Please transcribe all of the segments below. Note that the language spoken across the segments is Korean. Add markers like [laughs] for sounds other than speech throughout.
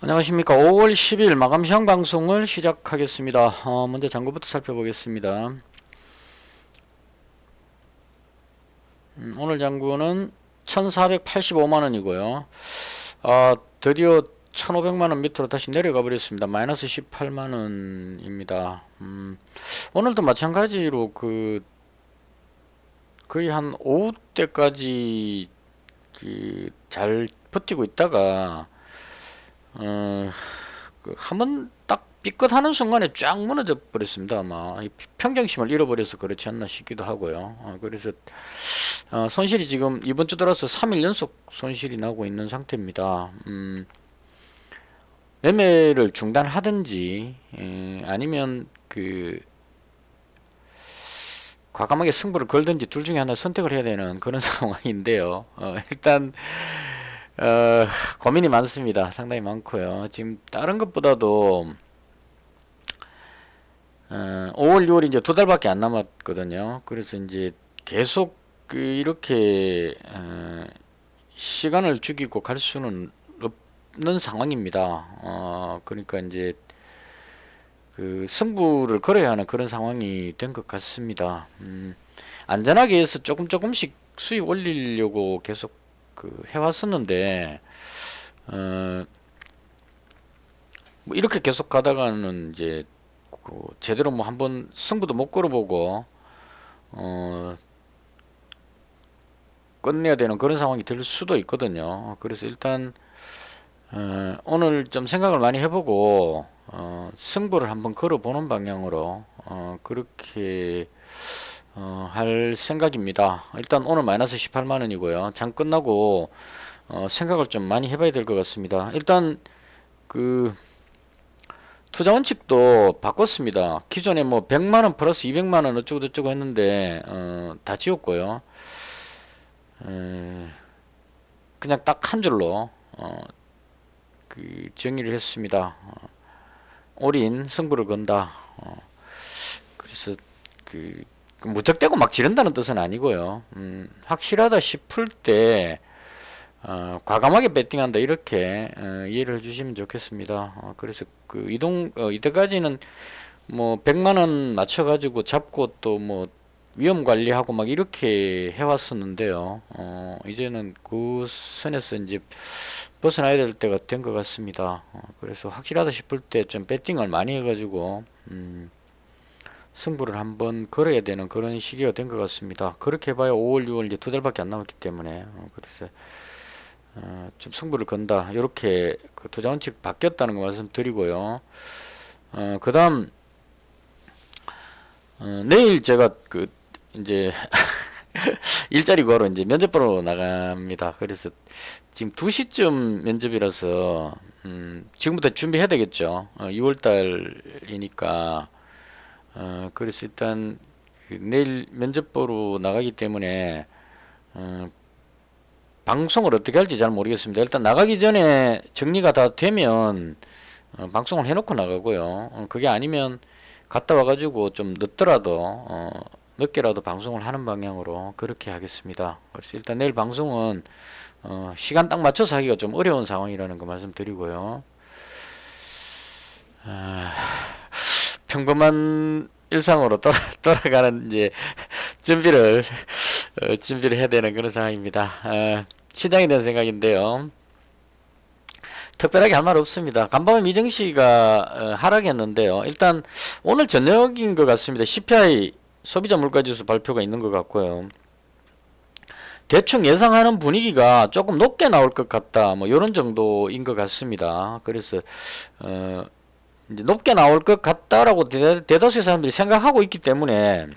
안녕하십니까. 5월 10일 마감 시황 방송을 시작하겠습니다. 어, 먼저 장고부터 살펴보겠습니다. 음, 오늘 장구는 1485만 원이고요. 아, 드디어 1500만 원 밑으로 다시 내려가 버렸습니다. 마이너스 18만 원입니다. 음, 오늘도 마찬가지로 그 거의 한 오후 때까지 그 잘 버티고 있다가 어, 그 한번 딱 삐끗하는 순간에 쫙 무너져 버렸습니다. 아마 이 평정심을 잃어버려서 그렇지 않나 싶기도 하고요. 어, 그래서 어, 손실이 지금 이번 주 들어서 3일 연속 손실이 나고 있는 상태입니다. 음, 매매를 중단하든지 에, 아니면 그 과감하게 승부를 걸든지 둘 중에 하나 선택을 해야 되는 그런 [laughs] 상황인데요. 어, 일단 어, 고민이 많습니다. 상당히 많고요. 지금 다른 것보다도 어, 5월, 6월 이제 두 달밖에 안 남았거든요. 그래서 이제 계속 그 이렇게 어, 시간을 죽이고 갈 수는 없는 상황입니다. 어, 그러니까 이제 그 승부를 걸어야 하는 그런 상황이 된 것 같습니다. 음, 안전하게 해서 조금 조금씩 수익 올리려고 계속 그 해왔었는데 어, 뭐 이렇게 계속 가다가는 이제 그 제대로 뭐 한번 승부도 못 걸어보고 어, 끝내야 되는 그런 상황이 될 수도 있거든요. 그래서 일단 어, 오늘 좀 생각을 많이 해보고 어, 승부를 한번 걸어보는 방향으로 어, 그렇게 어, 할 생각입니다. 일단 오늘 마이너스 18만 원이고요. 장 끝나고 어, 생각을 좀 많이 해봐야 될 것 같습니다. 일단 그 투자 원칙도 바꿨습니다. 기존에 뭐 100만 원 플러스 200만 원 어쩌고 저쩌고 했는데 어, 다 지웠고요. 에, 그냥 딱 한 줄로 어, 그 정의를 했습니다. 어, 올인 승부를 건다. 어, 그래서 그 무턱대고 막 지른다는 뜻은 아니고요. 음, 확실하다 싶을 때 어, 과감하게 배팅한다 이렇게 어, 이해를 해주시면 좋겠습니다. 어, 그래서 그 이동 어, 이때까지는 뭐 100만 원 맞춰가지고 잡고 또 뭐 위험 관리하고 막 이렇게 해왔었는데요. 어, 이제는 그 선에서 이제 벗어나야 될 때가 된 것 같습니다. 어, 그래서 확실하다 싶을 때 좀 배팅을 많이 해가지고 음, 승부를 한번 걸어야 되는 그런 시기가 된 것 같습니다. 그렇게 봐야 5월, 6월 이제 두 달밖에 안 남았기 때문에 어, 그래서 어, 좀 승부를 건다. 이렇게 그 투자 원칙 바뀌었다는 거 말씀드리고요. 어, 그다음 어, 내일 제가 그 이제 [laughs] 일자리 구하러 이제 면접 보러 나갑니다. 그래서 지금 2시쯤 면접이라서 음, 지금부터 준비해야 되겠죠. 어, 6월 달이니까 어, 그래서 일단 그 내일 면접 보러 나가기 때문에 어, 방송을 어떻게 할지 잘 모르겠습니다. 일단 나가기 전에 정리가 다 되면 어, 방송을 해놓고 나가고요. 어, 그게 아니면 갔다 와가지고 좀 늦더라도 어, 늦게라도 방송을 하는 방향으로 그렇게 하겠습니다. 그래서 일단 내일 방송은 어, 시간 딱 맞춰서 하기가 좀 어려운 상황이라는 거 말씀드리고요. 아, 평범한 일상으로 돌아, [laughs] 돌아가는 이제 준비를 어, 준비를 해야 되는 그런 상황입니다. 어, 시장에 대한 생각인데요. 특별하게 할 말 없습니다. 간밤에 미정시가 어, 하락했는데요. 일단 오늘 저녁인 것 같습니다. CPI 소비자 물가지수 발표가 있는 것 같고요. 대충 예상하는 분위기가 조금 높게 나올 것 같다. 뭐 이런 정도인 것 같습니다. 그래서 어, 이제 높게 나올 것 같다라고 대, 대다수의 사람들이 생각하고 있기 때문에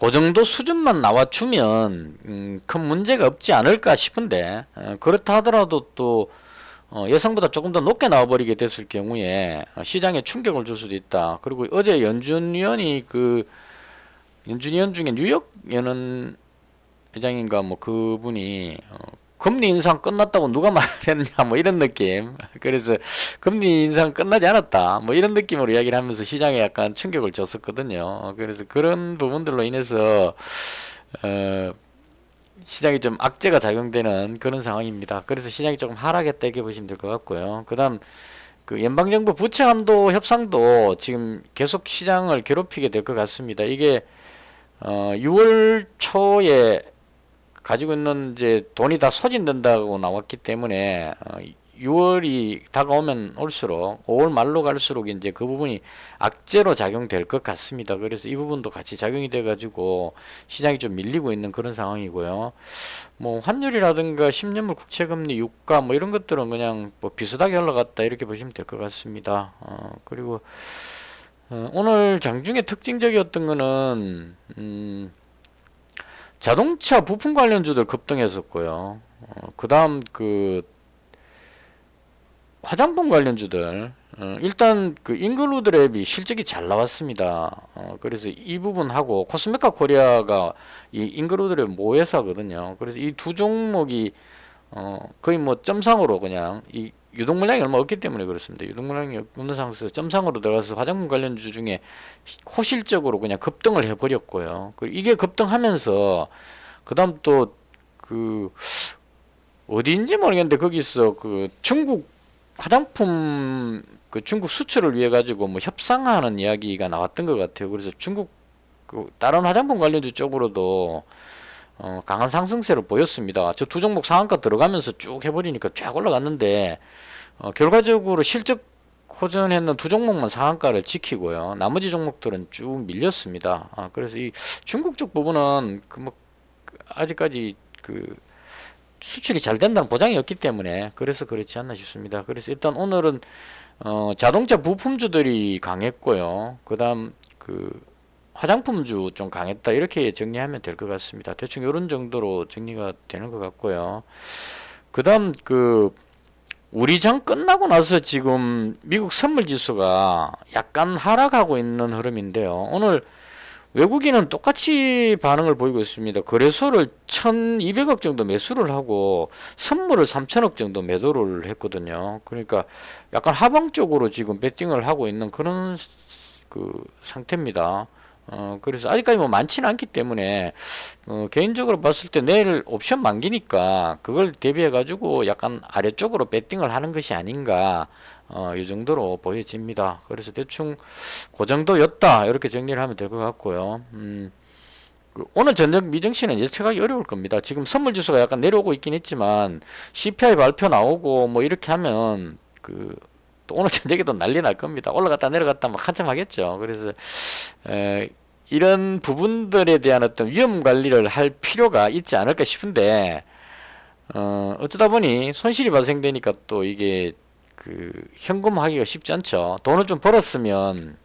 그 정도 수준만 나와주면 음, 큰 문제가 없지 않을까 싶은데 어, 그렇다 하더라도 또 어, 예상보다 조금 더 높게 나와버리게 됐을 경우에 어, 시장에 충격을 줄 수도 있다. 그리고 어제 연준 위원이 그 연준 위원 중에 뉴욕 연은 회장인가 뭐 그분이 어, 금리 인상 끝났다고 누가 [laughs] 말했냐 뭐 이런 느낌. 그래서 금리 인상 끝나지 않았다 뭐 이런 느낌으로 이야기를 하면서 시장에 약간 충격을 줬었거든요. 그래서 그런 부분들로 인해서 어, 시장이 좀 악재가 작용되는 그런 상황입니다. 그래서 시장이 조금 하락했다 이렇게 보시면 될 것 같고요. 그 다음 그 연방정부 부채 한도 협상도 지금 계속 시장을 괴롭히게 될 것 같습니다. 이게 어 6월 초에 가지고 있는 이제 돈이 다 소진된다고 나왔기 때문에 어 6월이 다가오면 올수록 5월 말로 갈수록 이제 그 부분이 악재로 작용될 것 같습니다. 그래서 이 부분도 같이 작용이 돼 가지고 시장이 좀 밀리고 있는 그런 상황이고요. 뭐 환율이라든가 10년물 국채 금리 유가 뭐 이런 것들은 그냥 뭐 비슷하게 올라갔다 이렇게 보시면 될 것 같습니다. 어 그리고 어 오늘 장중에 특징적이었던 거는 음 자동차 부품 관련주들 급등했었고요. 어 그 다음 그 화장품 관련주들 어, 일단 그 잉글루드 랩이 실적이 잘 나왔습니다. 어, 그래서 이 부분하고 코스메카 코리아가 이 잉글루드 랩 모회사거든요. 그래서 이 두 종목이 어, 거의 뭐 점상으로 그냥 이 유동 물량이 얼마 없기 때문에 그렇습니다. 유동 물량이 없는 상황에서 점상으로 들어가서 화장품 관련주 중에 호실적으로 그냥 급등을 해버렸고요. 그리고 이게 급등하면서 그다음 또 그 어디인지 모르겠는데 거기서 그 중국 화장품 그 중국 수출을 위해 가지고 뭐 협상하는 이야기가 나왔던 것 같아요. 그래서 중국 그 다른 화장품 관련주 쪽으로도 어 강한 상승세를 보였습니다. 저 두 종목 상한가 들어가면서 쭉 해버리니까 쫙 올라갔는데 어 결과적으로 실적 호전했는 두 종목만 상한가를 지키고요. 나머지 종목들은 쭉 밀렸습니다. 아, 그래서 이 중국 쪽 부분은 그 뭐 아직까지 그 수출이 잘 된다는 보장이 없기 때문에 그래서 그렇지 않나 싶습니다. 그래서 일단 오늘은 어, 자동차 부품주들이 강했고요. 그다음 그 화장품주 좀 강했다 이렇게 정리하면 될 것 같습니다. 대충 이런 정도로 정리가 되는 것 같고요. 그 다음 그 우리 장 끝나고 나서 지금 미국 선물 지수가 약간 하락하고 있는 흐름인데요. 오늘 외국인은 똑같이 반응을 보이고 있습니다. 거래소를 1200억 정도 매수를 하고 선물을 3000억 정도 매도를 했거든요. 그러니까 약간 하방 쪽으로 지금 베팅을 하고 있는 그런 그 상태입니다. 어, 그래서 아직까지 뭐 많지는 않기 때문에, 어, 개인적으로 봤을 때 내일 옵션 만기니까 그걸 대비해 가지고 약간 아래쪽으로 베팅을 하는 것이 아닌가, 어, 이 정도로 보여집니다. 그래서 대충 그 정도였다. 이렇게 정리를 하면 될 것 같고요. 음, 그 오늘 저녁 미증시는 예측하기 어려울 겁니다. 지금 선물 지수가 약간 내려오고 있긴 했지만 CPI 발표 나오고 뭐 이렇게 하면 그 또 오늘 [laughs] 저녁에도 난리 날 겁니다. 올라갔다 내려갔다 막 한참 하겠죠. 그래서 에, 이런 부분들에 대한 어떤 위험 관리를 할 필요가 있지 않을까 싶은데 어, 어쩌다 보니 손실이 발생되니까 또 이게 그 현금화하기가 쉽지 않죠. 돈을 좀 벌었으면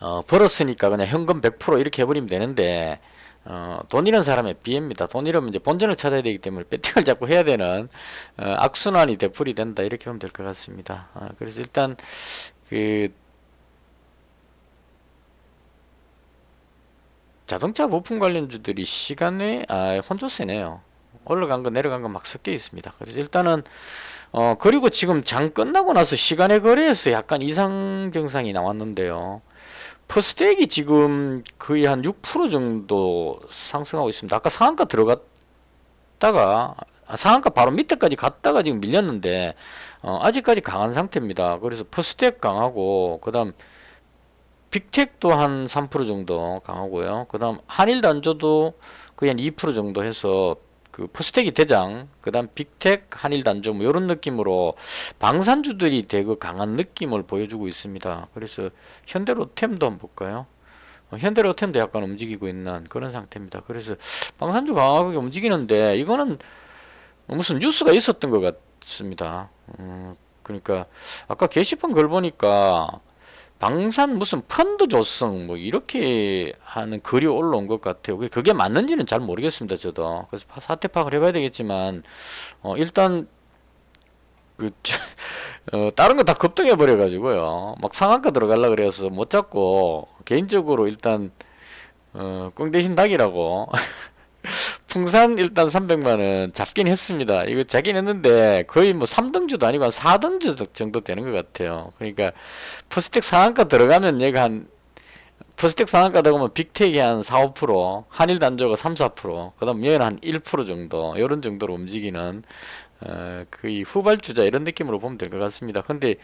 어, 벌었으니까 그냥 현금 100% 이렇게 해버리면 되는데 어, 돈 잃은 사람의 비해입니다. 돈 잃으면 이제 본전을 찾아야 되기 때문에 배팅을 자꾸 해야 되는 어, 악순환이 되풀이 된다 이렇게 보면 될 것 같습니다. 어, 그래서 일단 그 자동차 부품 관련주들이 시간에 아 혼조세네요. 올라간 거 내려간 거 막 섞여 있습니다. 그래서 일단은 어 그리고 지금 장 끝나고 나서 시간의 거래에서 약간 이상 증상이 나왔는데요. 퍼스텍이 지금 거의 한 6% 정도 상승하고 있습니다. 아까 상한가 들어갔다가 아, 상한가 바로 밑에까지 갔다가 지금 밀렸는데 어, 아직까지 강한 상태입니다. 그래서 퍼스텍 강하고 그다음 빅텍도 한 3% 정도 강하고요. 그다음 한일 단조도 거의 한 2% 정도 해서 그 포스텍이 대장, 그다음 빅텍, 한일 단조 뭐 이런 느낌으로 방산주들이 되게 강한 느낌을 보여주고 있습니다. 그래서 현대로템도 한번 볼까요? 어, 현대로템도 약간 움직이고 있는 그런 상태입니다. 그래서 방산주 강하게 움직이는데 이거는 무슨 뉴스가 있었던 것 같습니다. 음, 그러니까 아까 게시판 글 보니까 방산 무슨 펀드 조성 뭐 이렇게 하는 글이 올라온 것 같아요. 그게 맞는지는 잘 모르겠습니다. 저도 그래서 사태 파악을 해봐야 되겠지만 어 일단 그 [laughs] 어, 다른 거 다 급등해 버려 가지고요. 막 상한가 들어갈라 그래서 못 잡고 개인적으로 일단 어, 꽁 대신 닭이라고 [laughs] 풍산 일단 300만원 잡긴 했습니다. 이거 잡긴 했는데 거의 뭐 3등주도 아니고 한 4등주 정도 되는 것 같아요. 그러니까 포스텍 상한가 들어가면 얘가 한 퍼스텍 상한가 되고 면 빅텍이 한 4, 5%, 한일 단조가 3, 4%, 그 다음 얘는 한 1% 정도, 이런 정도로 움직이는 어, 거의 후발주자 이런 느낌으로 보면 될 것 같습니다. 근데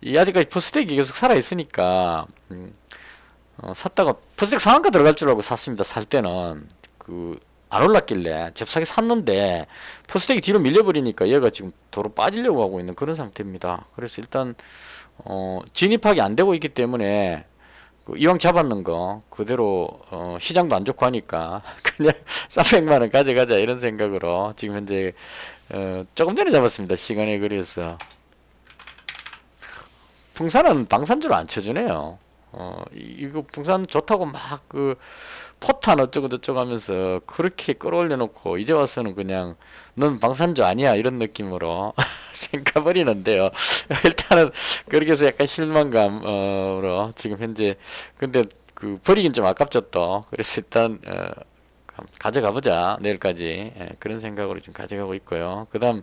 이 아직까지 퍼스텍이 계속 살아 있으니까 음, 어, 샀다가 퍼스텍 상한가 들어갈 줄 알고 샀습니다. 살 때는 그 안 올랐길래 잽싸게 샀는데 퍼스텍이 뒤로 밀려버리니까 얘가 지금 도로 빠지려고 하고 있는 그런 상태입니다. 그래서 일단 어, 진입하기 안 되고 있기 때문에 그 이왕 잡았는 거 그대로 어, 시장도 안 좋고 하니까 [laughs] 그냥 300만 원 가져가자 이런 생각으로 지금 현재 어, 조금 전에 잡았습니다. 시간에 그래서 풍산은 방산주로 안 쳐주네요. 어, 이- 이거 풍산 좋다고 막그 포탄 어쩌고 저쩌고 하면서 그렇게 끌어올려 놓고 이제 와서는 그냥 넌 방산주 아니야 이런 느낌으로 [laughs] 생각버리는데요. [laughs] 일단은 그렇게 해서 약간 실망감으로 지금 현재 근데 그 버리긴 좀 아깝죠 또. 그래서 일단 어, 가져가 보자 내일까지 예, 그런 생각으로 지금 가져가고 있고요. 그 다음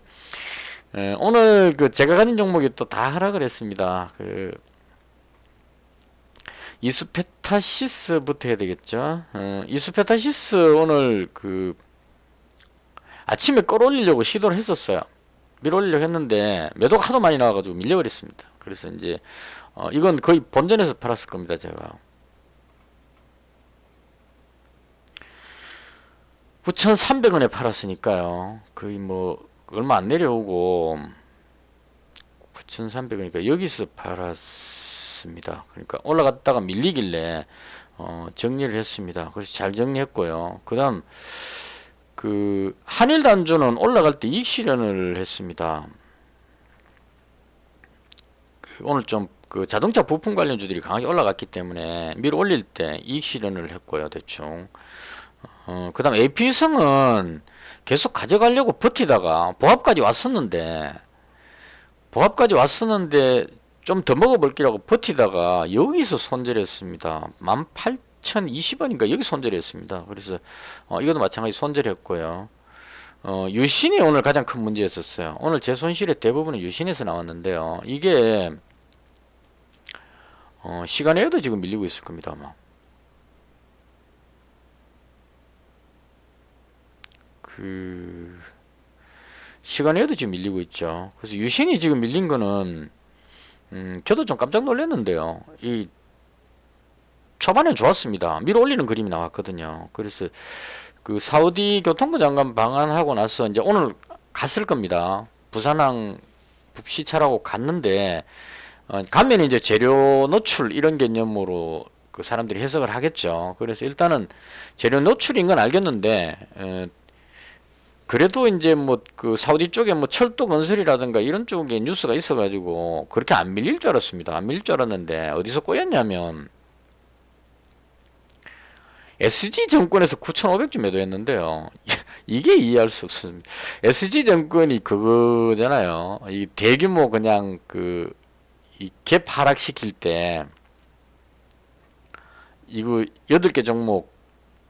예, 오늘 그 제가 가진 종목이 또 다 하락을 했습니다. 그 이수페타시스부터 해야 되겠죠. 어, 이수페타시스 오늘 그 아침에 끌어올리려고 시도를 했었어요. 밀어올리려고 했는데 매도가 하도 많이 나와가지고 밀려버렸습니다. 그래서 이제 어, 이건 거의 본전에서 팔았을 겁니다. 제가 9,300원에 팔았으니까요. 거의 뭐 얼마 안 내려오고 9,300원이니까 여기서 팔았 습니다. 그러니까 올라갔다가 밀리길래 어, 정리를 했습니다. 그래서 잘 정리했고요. 그다음 그 한일 단조는 올라갈 때 이익 실현을 했습니다. 그 오늘 좀 그 자동차 부품 관련주들이 강하게 올라갔기 때문에 밀어 올릴 때 이익 실현을 했고요. 대충 어, 그 다음 AP성은 계속 가져가려고 버티다가 보합까지 왔었는데, 보합까지 왔었는데, 좀 더 먹어볼기라고 버티다가 여기서 손절했습니다. 18,020원인가 여기 손절했습니다. 그래서, 어, 이것도 마찬가지 손절했고요. 어, 유신이 오늘 가장 큰 문제였었어요. 오늘 제 손실의 대부분은 유신에서 나왔는데요. 이게, 어, 시간에도 지금 밀리고 있을 겁니다, 아마. 그 시간에도 지금 밀리고 있죠. 그래서 유신이 지금 밀린 거는 음, 저도 좀 깜짝 놀랐는데요. 이 초반엔 좋았습니다. 밀어 올리는 그림이 나왔거든요. 그래서 그 사우디 교통부 장관 방한하고 나서 이제 오늘 갔을 겁니다. 부산항 시차라고 갔는데 어, 가면 이제 재료 노출 이런 개념으로 그 사람들이 해석을 하겠죠. 그래서 일단은 재료 노출인 건 알겠는데 어, 그래도 이제 뭐 그 사우디 쪽에 뭐 철도 건설이라든가 이런 쪽에 뉴스가 있어가지고 그렇게 안 밀릴 줄 알았습니다. 안 밀릴 줄 알았는데 어디서 꼬였냐면 SG 정권에서 9,500주 매도했는데요. [laughs] 이게 이해할 수 없습니다. SG 정권이 그거잖아요. 이 대규모 그냥 그 이갭 하락시킬 때 이거 여덟 개 종목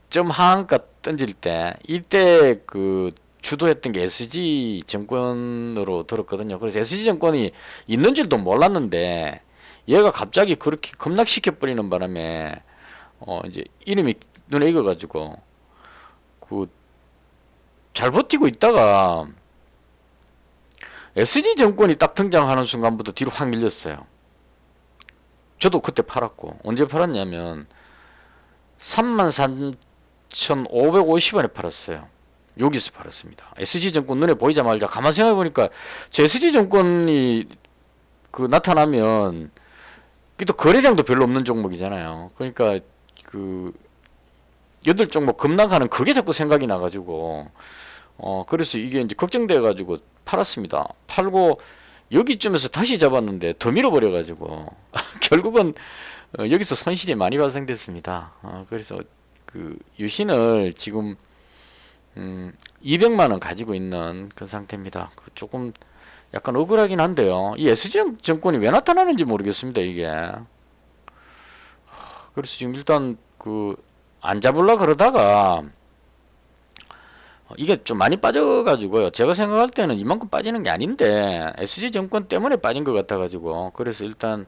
점 하한가 던질 때 이때 그 주도했던 게 SG 정권으로 들었거든요. 그래서 SG 정권이 있는 줄도 몰랐는데 얘가 갑자기 그렇게 급락시켜 버리는 바람에 어 이제 이름이 눈에 익어 가지고 그 잘 버티고 있다가 SG 정권이 딱 등장하는 순간부터 뒤로 확 밀렸어요. 저도 그때 팔았고 언제 팔았냐면 33,550원에 팔았어요. 여기서 팔았습니다. SG정권 눈에 보이자마자 가만 생각해 보니까 제 SG정권이 그 나타나면 또 거래량도 별로 없는 종목이잖아요. 그러니까 그 여덟 종목 급락하는 그게 자꾸 생각이 나가지고 어 그래서 이게 이제 걱정돼 가지고 팔았습니다. 팔고 여기쯤에서 다시 잡았는데 더 밀어버려 가지고 [laughs] 결국은 어, 여기서 손실이 많이 발생됐습니다. 어, 그래서 그 유신을 지금 음, 200만 원 가지고 있는 그 상태입니다. 그 조금 약간 억울하긴 한데요. 이 SG 정권이 왜 나타나는지 모르겠습니다. 이게. 그래서 지금 일단 그 안 잡으려 그러다가 어, 이게 좀 많이 빠져가지고요. 제가 생각할 때는 이만큼 빠지는 게 아닌데 SG 정권 때문에 빠진 것 같아가지고 그래서 일단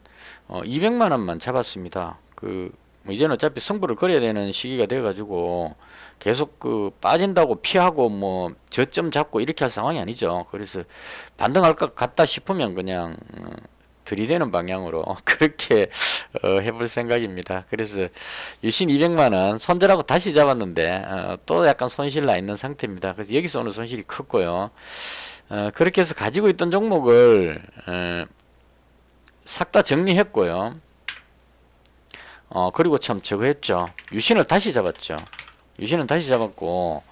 어, 200만 원만 잡았습니다. 그 뭐 이제는 어차피 승부를 걸어야 되는 시기가 돼가지고 계속 그 빠진다고 피하고 뭐 저점 잡고 이렇게 할 상황이 아니죠. 그래서 반등할 것 같다 싶으면 그냥 어, 들이대는 방향으로 [laughs] 그렇게 어, 해볼 생각입니다. 그래서 유신 200만 원 손절하고 다시 잡았는데 어, 또 약간 손실 나 있는 상태입니다. 그래서 여기서 오는 손실이 컸고요. 어, 그렇게 해서 가지고 있던 종목을 어, 싹다 정리했고요. 어, 그리고 참 저거 했죠. 유신을 다시 잡았죠. 유신은 다시 잡았고,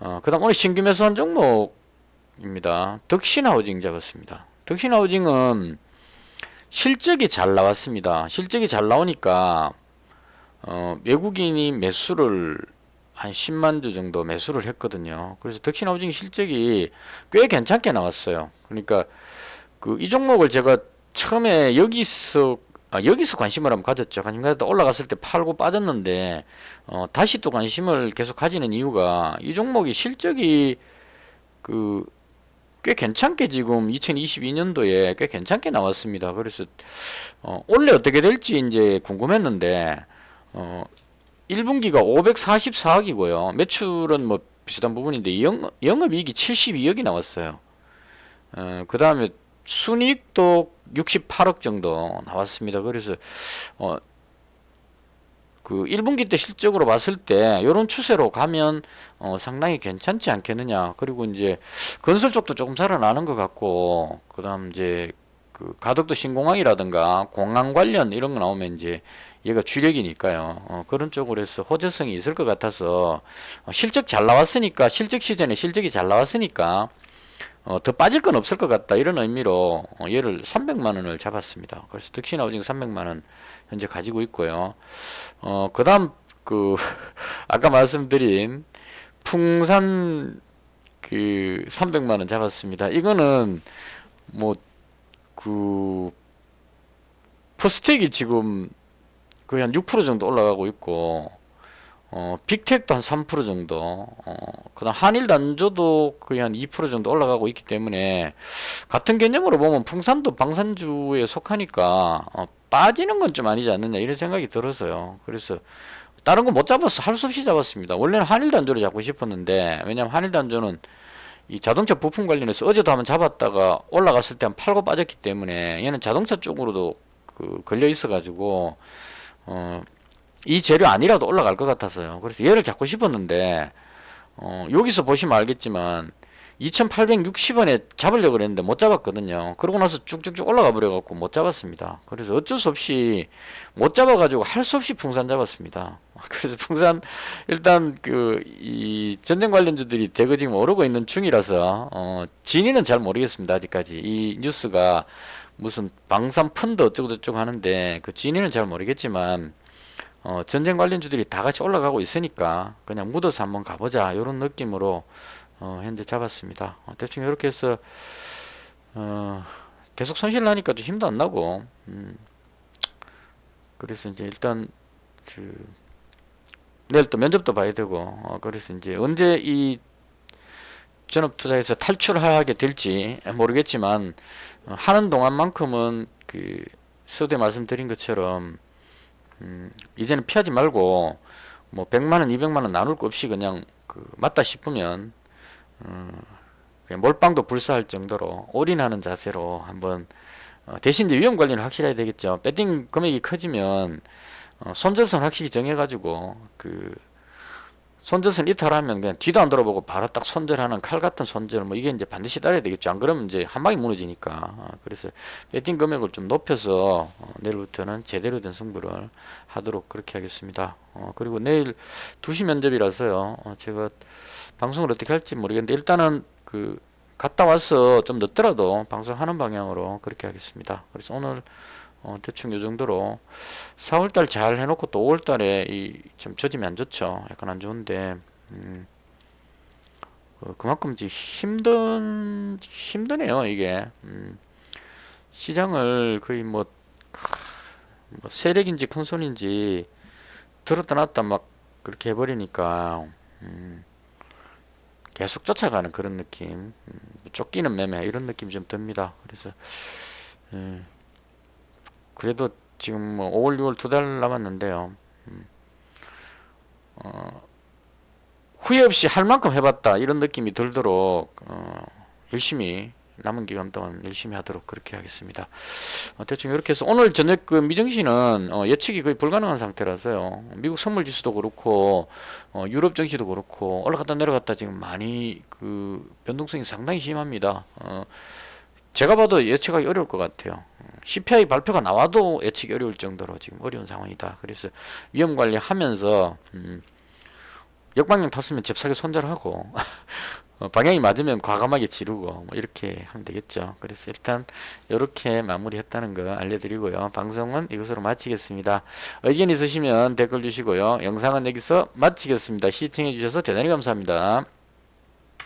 어, 그 다음 오늘 신규 매수한 종목입니다. 덕신하우징 잡았습니다. 덕신하우징은 실적이 잘 나왔습니다. 실적이 잘 나오니까, 어, 외국인이 매수를 한 10만 주 정도 매수를 했거든요. 그래서 덕신하우징 실적이 꽤 괜찮게 나왔어요. 그러니까 그 이 종목을 제가 처음에 여기서 아, 여기서 관심을 한번 가졌죠. 관심 가졌다 올라갔을 때 팔고 빠졌는데 어, 다시 또 관심을 계속 가지는 이유가 이 종목이 실적이 그 꽤 괜찮게 지금 2022년도에 꽤 괜찮게 나왔습니다. 그래서 어, 올해 어떻게 될지 이제 궁금했는데 어, 1분기가 544억이고요. 매출은 뭐 비슷한 부분인데 영, 영업이익이 72억이 나왔어요. 어, 그 다음에 순이익도 68억 정도 나왔습니다. 그래서 어, 그 1분기 때 실적으로 봤을 때 이런 추세로 가면 어, 상당히 괜찮지 않겠느냐. 그리고 이제 건설 쪽도 조금 살아나는 것 같고 그다음 이제 그 가덕도 신공항이라든가 공항 관련 이런 거 나오면 이제 얘가 주력이니까요. 어, 그런 쪽으로 해서 호재성이 있을 것 같아서 어, 실적 잘 나왔으니까 실적 시즌에 실적이 잘 나왔으니까 어, 더 빠질 건 없을 것 같다 이런 의미로 어, 얘를 300만 원을 잡았습니다. 그래서 득신하우징 300만 원 현재 가지고 있고요. 어, 그다음 그 [laughs] 아까 말씀드린 풍산 그 300만 원 잡았습니다. 이거는 뭐 그 퍼스텍이 지금 거의 한 6% 정도 올라가고 있고 어, 빅텍도 한 3% 정도, 어, 그 다음 한일 단조도 거의 한 2% 정도 올라가고 있기 때문에 같은 개념으로 보면 풍산도 방산주에 속하니까 어, 빠지는 건 좀 아니지 않느냐 이런 생각이 들어서요. 그래서 다른 거 못 잡았어. 할 수 없이 잡았습니다. 원래는 한일 단조를 잡고 싶었는데 왜냐면 한일 단조는 이 자동차 부품 관련해서 어제도 한번 잡았다가 올라갔을 때 한 팔고 빠졌기 때문에 얘는 자동차 쪽으로도 그 걸려 있어 가지고 어, 이 재료 아니라도 올라갈 것 같았어요. 그래서 얘를 잡고 싶었는데 어, 여기서 보시면 알겠지만 2860원에 잡으려고 그랬는데 못 잡았거든요. 그러고 나서 쭉쭉쭉 올라가 버려갖고 못 잡았습니다. 그래서 어쩔 수 없이 못 잡아가지고 할 수 없이 풍산 잡았습니다. [laughs] 그래서 풍산 일단 그 이 전쟁 관련주들이 대거 지금 오르고 있는 중이라서 어, 진위는 잘 모르겠습니다. 아직까지 이 뉴스가 무슨 방산 펀드 어쩌고 저쩌고 하는데 그 진위는 잘 모르겠지만 어, 전쟁 관련주들이 다 같이 올라가고 있으니까 그냥 묻어서 한번 가보자 이런 느낌으로 어, 현재 잡았습니다. 어, 대충 이렇게 해서 어, 계속 손실 나니까 좀 힘도 안 나고 음, 그래서 이제 일단 그 내일 또 면접도 봐야 되고 어, 그래서 이제 언제 이 전업 투자에서 탈출하게 될지 모르겠지만 어, 하는 동안만큼은 그 서두에 말씀드린 것처럼 음, 이제는 피하지 말고 뭐 100만 원, 200만 원 나눌 거 없이 그냥 그 맞다 싶으면 음, 그냥 몰빵도 불사할 정도로 올인하는 자세로 한번 어, 대신 이제 위험 관리는 확실해야 되겠죠. 배팅 금액이 커지면 어, 손절선 확실히 정해가지고 그 손절선 이탈하면 그냥 뒤도 안 돌아보고 바로 딱 손절하는 칼 같은 손절 뭐 이게 이제 반드시 따라야 되겠죠. 안 그러면 이제 한 방에 무너지니까. 어, 그래서 배팅 금액을 좀 높여서 어, 내일부터는 제대로 된 승부를 하도록 그렇게 하겠습니다. 어, 그리고 내일 2시 면접이라서요. 어, 제가 방송을 어떻게 할지 모르겠는데 일단은 그 갔다 와서 좀 늦더라도 방송하는 방향으로 그렇게 하겠습니다. 그래서 오늘 어, 대충 이 정도로 4월달 잘 해놓고 또 5월달에 이좀 조짐이 안 좋죠. 약간 안 좋은데 음, 어, 그만큼 이제 힘든 힘드네요 이게 음, 시장을 거의 뭐, 뭐 세력인지 큰 손인지 들었다 놨다 막 그렇게 해버리니까 음, 계속 쫓아가는 그런 느낌 음, 쫓기는 매매 이런 느낌이 좀 듭니다. 그래서 예. 그래도 지금 뭐 5월, 6월 두 달 남았는데요. 음. 어, 후회 없이 할 만큼 해봤다 이런 느낌이 들도록 어, 열심히 남은 기간 동안 열심히 하도록 그렇게 하겠습니다. 어, 대충 이렇게 해서 오늘 저녁 그 미정시는 어, 예측이 거의 불가능한 상태라서요. 미국 선물 지수도 그렇고 어, 유럽 증시도 그렇고 올라갔다 내려갔다 지금 많이 그 변동성이 상당히 심합니다. 어, 제가 봐도 예측하기 어려울 것 같아요. CPI 발표가 나와도 예측이 어려울 정도로 지금 어려운 상황이다. 그래서 위험 관리하면서 음, 역방향 탔으면 잽싸게 손절하고 [laughs] 어, 방향이 맞으면 과감하게 지르고 뭐 이렇게 하면 되겠죠. 그래서 일단 이렇게 마무리했다는 거 알려드리고요. 방송은 이것으로 마치겠습니다. 의견 있으시면 댓글 주시고요. 영상은 여기서 마치겠습니다. 시청해 주셔서 대단히 감사합니다.